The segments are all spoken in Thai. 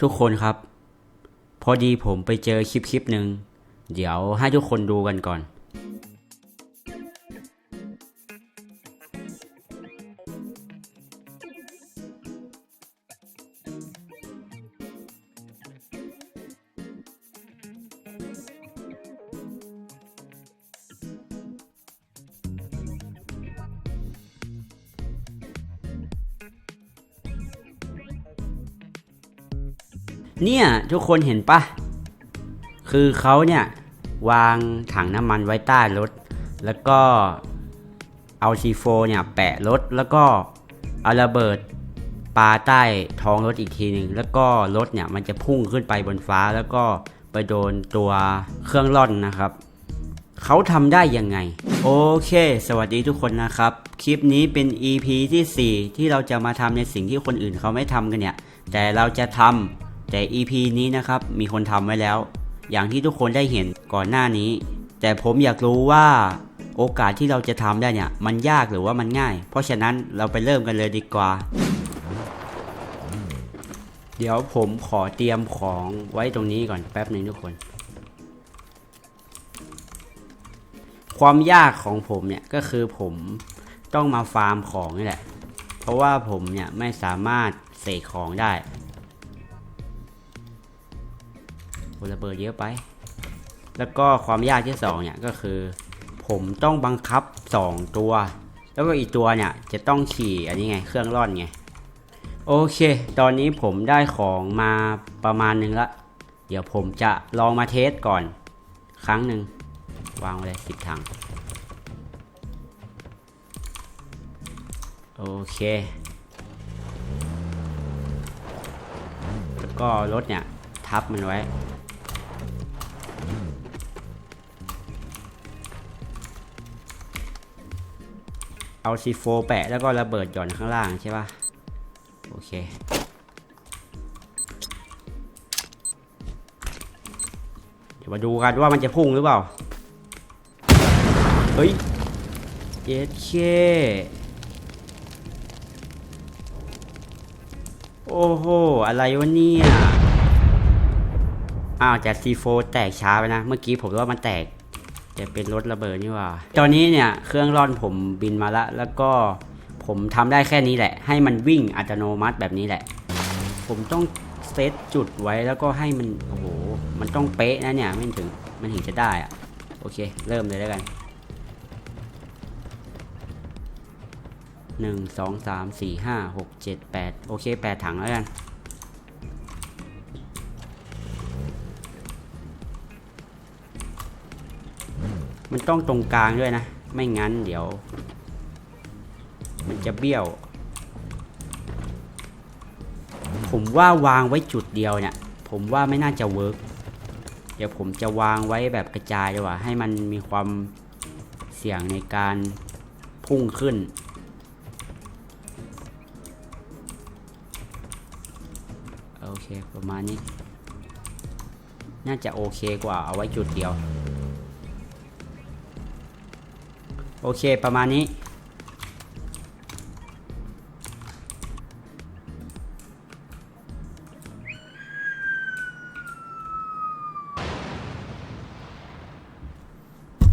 ทุกคนครับ พอดีผมไปเจอคลิปคลิปหนึ่งเดี๋ยวให้ทุกคนดูกันก่อน เนี่ยทุกคนเห็นปะคือเขาเนี่ยวางถังน้ำมันไว้ใต้รถ แล้วก็เอาซีโฟเนี่ยแปะรถแล้วก็เอาระเบิดปาใต้ท้องรถอีกทีหนึ่งแล้วก็รถเนี่ยมันจะพุ่งขึ้นไปบนฟ้าแล้วก็ไปโดนตัวเครื่องร่อนนะครับ เขาทำได้ยังไง โอเค สวัสดีทุกคนนะครับ คลิปนี้เป็น EP ที่ 4 ที่เราจะมาทำในสิ่งที่คนอื่นเขาไม่ทำกันเนี่ย แต่เราจะทำ แต่ EP นี้นะครับมีคนทำไว้แล้ว อย่างที่ทุกคนได้เห็นก่อนหน้านี้ แต่ผมอยากรู้ว่าโอกาสที่เราจะทำได้เนี่ยมันยากหรือว่ามันง่าย เพราะฉะนั้นเราไปเริ่มกันเลยดีกว่า เดี๋ยวผมขอเตรียมของไว้ตรงนี้ก่อนแป๊บหนึ่งทุกคน ความยากของผมเนี่ยก็คือผมต้องมาฟาร์มของนี่แหละ เพราะว่าผมเนี่ยไม่สามารถเสกของได้ โอ้ระเบิดเยอะไป แล้วก็ความยากที่สองเนี่ยก็คือ ผมต้องบังคับสองตัว แล้วก็อีกตัวเนี่ยจะต้องขี่อันนี้ไงเครื่องร่อนไงโอเค ตอนนี้ผมได้ของมาประมาณนึงละ เดี๋ยวผมจะลองมาเทสก่อน ครั้งหนึ่งวางไว้เลยสิบถัง โอเค แล้วก็รถเนี่ย ทับมันไว้ เอาซีโฟแปะแล้วก็ระเบิดหย่อนข้างล่างใช่ปะโอเค เดี๋ยวมาดูกันว่ามันจะพุ่งหรือเปล่า เฮ้ยเย็ดเคโอ้โห อะไรวะเนี่ย อ้าวจากซีโฟแตกช้าไปนะ เมื่อกี้ผมว่ามันแตก จะเป็นรถระเบิดนี่หว่า ตอนนี้เนี่ยเครื่องร่อนผมบินมาละ แล้วก็ผมทำได้แค่นี้แหละ ให้มันวิ่งอัตโนมัติแบบนี้แหละ ผมต้องเซตจุดไว้แล้วก็ให้มันโอ้โหมันต้องเป๊ะนะเนี่ยไม่ถึงมันถึงจะได้อะโอเค เริ่มเลยแล้วกันหนึ่งสองสามสี่ห้าหกเจ็ดแปดโอเคแปดถังแล้วกัน มันต้องตรงกลางด้วยนะ ไม่งั้นเดี๋ยว มันจะเบี้ยว ผมว่าวางไว้จุดเดียวเนี่ย ผมว่าไม่น่าจะเวิร์กเดี๋ยวผมจะวางไว้แบบกระจายดีกว่า ให้มันมีความเสี่ยงในการพุ่งขึ้น โอเค ประมาณนี้ น่าจะโอเคกว่าเอาไว้จุดเดียว อเคประมาณนี้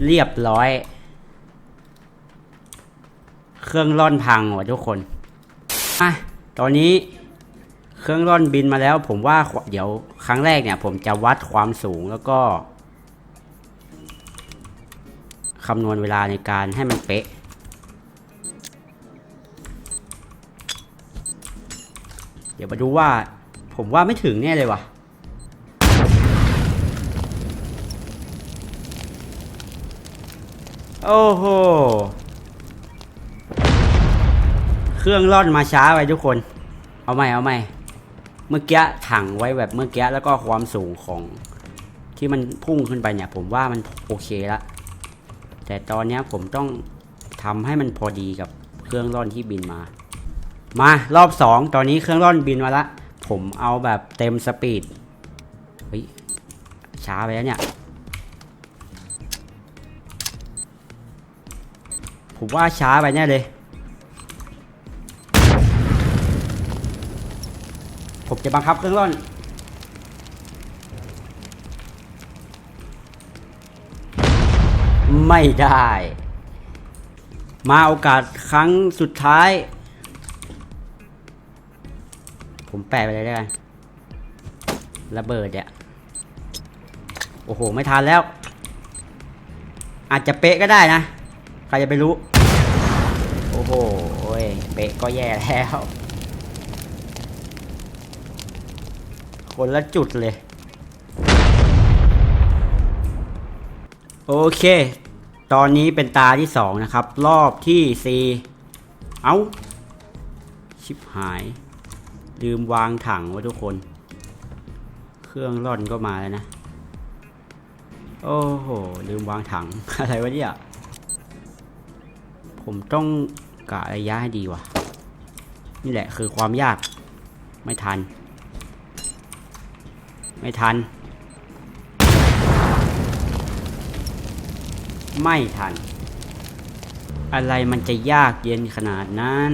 เรียบร้อย เครื่องร่อนพังว่ะทุกคนอะตอนนี้เครื่องร่อนบินมาแล้ว ผมว่าเดี๋ยวครั้งแรกเนี่ย ผมจะวัดความสูงแล้วก็ คำนวณเวลาในการให้มันเป๊ะ เดี๋ยวมาดูว่าผมว่าไม่ถึงแน่เลยว่ะ โอ้โห เครื่องร่อนมาช้าไปทุกคน เอาใหม่เอาใหม่ เมื่อกี้ถังไว้แบบเมื่อกี้แล้วก็ความสูงของที่มันพุ่งขึ้นไปเนี่ย ผมว่ามันโอเคละ แต่ตอนนี้ผมต้องทำให้มันพอดีกับเครื่องร่อนที่บินมา มารอบสองตอนนี้เครื่องร่อนบินมาละ ผมเอาแบบเต็มสปีดเฮ้ยช้าไปแล้วเนี่ย ผมว่าช้าไปแน่เลย ผมจะบังคับเครื่องร่อน ไม่ได้ มาโอกาสครั้งสุดท้าย ผมแปะไปเลยแล้กันระเบิดเนี่ยโอ้โห ไม่ทันแล้ว อาจจะเป๊ะก็ได้นะ ใครจะไปรู้ โอ้โหเป๊ะก็แย่แล้ว คนละจุดเลย โอเค ตอนนี้เป็นตาที่สองนะครับ รอบที่สี่เอา้า ชิบหาย ลืมวางถังไว้ทุกคน เครื่องร่อนก็มาแล้วนะ โอ้โห ลืมวางถัง อะไรวะเนี่ย ผมต้องกะระยะให้ดีว่ะ นี่แหละคือความยาก ไม่ทัน ไม่ทัน ไม่ทัน อะไรมันจะยากเย็นขนาดนั้น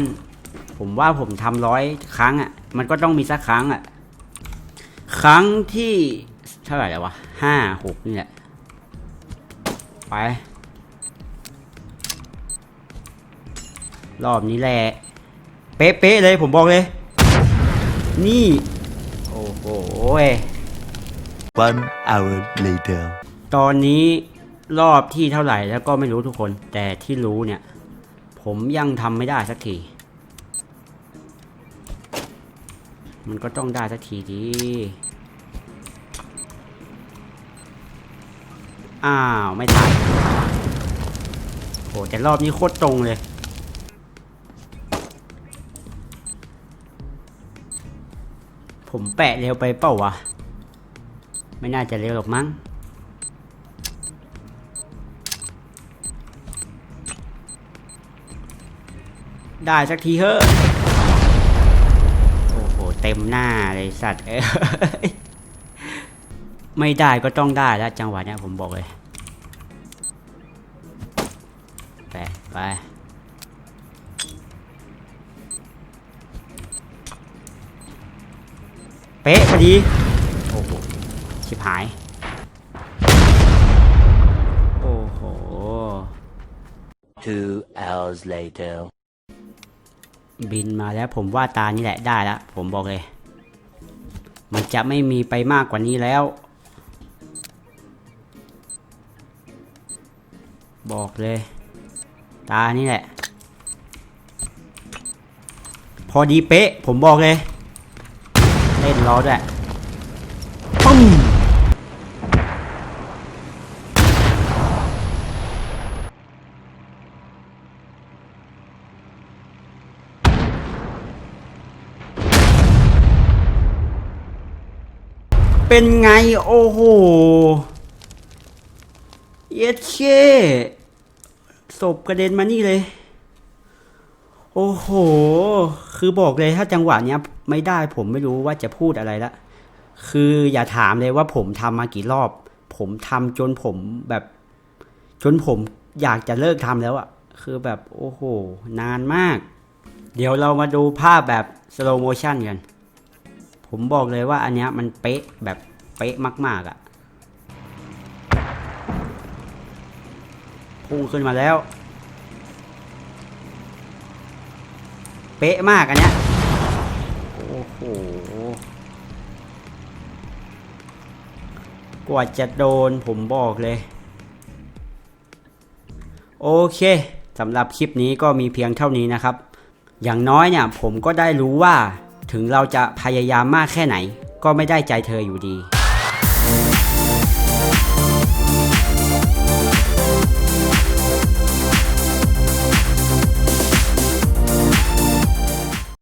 ผมว่าผมทำร้อยครั้งอะ มันก็ต้องมีสักครั้งอะ ครั้งที่เท่าไหร่แล้ววะห้าหกนี่แหละ ไป รอบนี้แหละ เป๊ะๆเลยผมบอกเลย นี่ โอ้โห One hour later. ตอนนี้ รอบที่เท่าไหร่แล้วก็ไม่รู้ทุกคน แต่ที่รู้เนี่ย ผมยังทำไม่ได้สักที มันก็ต้องได้สักทีดีอ้าว ไม่ทันโหแต่รอบนี้โคตรตรงเลย ผมแปะเร็วไปเปล่าวะ ไม่น่าจะเร็วหรอกมั้ง ได้สักทีเฮ้อะโอ้โห เต็มหน้าเลยสัตว์เอ้ยไม่ได้ก็ต้องได้แล้วจังหวะเนี้ยผมบอกเลยไปไปเป๊ะพอดีโอ้โหชิบหายโอ้โห Two hours later. บินมาแล้วผมว่าตานี่แหละได้แล้วผมบอกเลย มันจะไม่มีไปมากกว่านี้แล้ว บอกเลย ตานี่แหละ พอดีเป๊ะ ผมบอกเลย เล่นล้อด้วย เป็นไง โอ้โห เย็ดเช่ศพกระเด็นมานี่เลย โอ้โห คือบอกเลยถ้าจังหวะเนี้ย ไม่ได้ผมไม่รู้ว่าจะพูดอะไรละ คืออย่าถามเลยว่าผมทำมากี่รอบ ผมทำจนผมแบบ จนผมอยากจะเลิกทำแล้วอะคือแบบโอ้โห นานมาก เดี๋ยวเรามาดูภาพแบบสโลโมชันกัน ผมบอกเลยว่าอันเนี้ยมันเป๊ะแบบเป๊ะมาก ๆอะพุ่งขึ้นมาแล้ว เป๊ะมากอันเนี้ยโอ้โหกว่าจะโดนผมบอกเลย โอเคสำหรับคลิปนี้ก็มีเพียงเท่านี้นะครับ อย่างน้อยเนี่ยผมก็ได้รู้ว่า ถึงเราจะพยายามมากแค่ไหน ก็ไม่ได้ใจเธออยู่ดี